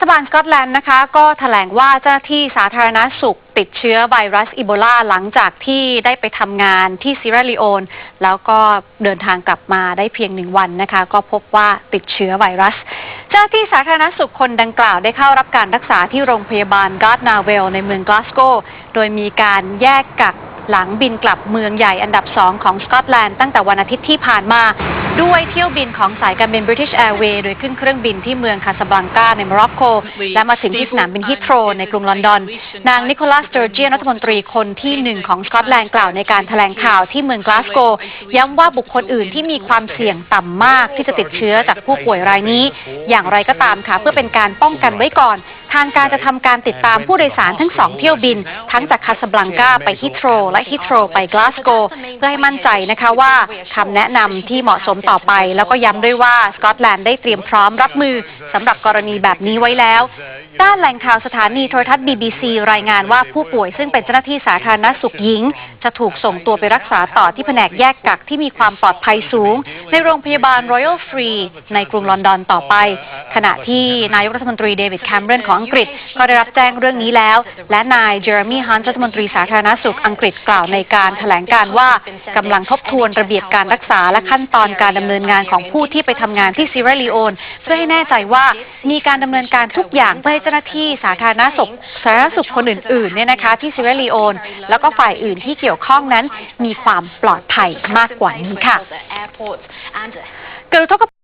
รัฐบาลสกอตแลนด์นะคะ ก็แถลงว่าเจ้าหน้าที่สาธารณสุขติดเชื้อไวรัสอีโบลาหลังจากที่ได้ไปทำงานที่ซิเรลีโอน แล้วก็เดินทางกลับมาได้เพียงหนึ่งวันนะคะ ก็พบว่าติดเชื้อไวรัส เจ้าหน้าที่สาธารณสุขคนดังกล่าวได้เข้ารับการรักษาที่โรงพยาบาลการ์ดนาเวลในเมืองกลาสโกโดยมีการแยกกักหลังบินกลับเมืองใหญ่อันดับสองของสกอตแลนด์ตั้งแต่วันอาทิตย์ที่ผ่านมา ด้วยเที่ยวบินของสายการบิน British Airways โดยขึ้นเครื่องบินที่เมืองคาสบลังกาในโมร็อกโก และมาถึงที่สนามบินฮิโตรในกรุงลอนดอน นางนิโคลัสเจอร์เจียนรัฐมนตรีคนที่หนึ่งของสกอตแลนด์กล่าวในการแถลงข่าวที่เมืองกลาสโก ย้ำว่าบุคคลอื่นที่มีความเสี่ยงต่ำมากที่จะติดเชื้อจากผู้ป่วยรายนี้ อย่างไรก็ตามค่ะเพื่อเป็นการป้องกันไว้ก่อน ทางการจะทำการติดตามผู้โดยสารทั้งสองเที่ยวบิน ทั้งจากคาสบลังกาไปฮิโตรและฮิโตรไปกลาสโก เพื่อให้มั่นใจนะคะว่าคำแนะนำที่เหมาะสมต่อไป แล้วก็ย้ำด้วยว่าสกอตแลนด์ได้เตรียมพร้อมรับมือสำหรับกรณีแบบนี้ไว้แล้ว ด้านแหล่งข่าวสถานีโทรทัศน์ BBC รายงานว่าผู้ป่วยซึ่งเป็นเจ้าหน้าที่สาธารณสุขหญิง จะถูกส่งตัวไปรักษาต่อที่แผนกแยกกักที่มีความปลอดภัยสูง ในโรงพยาบาล Royal Free ในกรุงลอนดอนต่อไป ขณะที่นายกรัฐมนตรีเดวิดแคมเรนของอังกฤษก็ได้รับแจ้งเรื่องนี้แล้ว และนายเจอร์มีฮันรัฐมนตรีสาธารณสุขอังกฤษกล่าวในการแถลงการว่ากำลังทบทวนระเบียบการรักษาและขั้นตอนการดำเนินงานของผู้ที่ไปทำงานที่ซิเรลีโอนเพื่อให้แน่ใจว่ามีการดำเนินการทุกอย่างเพื่อให้จ้าหน้าที่สาธารณสุขสาธารณสุขคนอื่นๆเนี่ยนะคะที่ซิเรลีโอน แล้วก็ฝ่ายอื่นที่เกี่ยวข้องนั้น มีความปลอดภัยมากกว่านี้ค่ะเกิดอุทก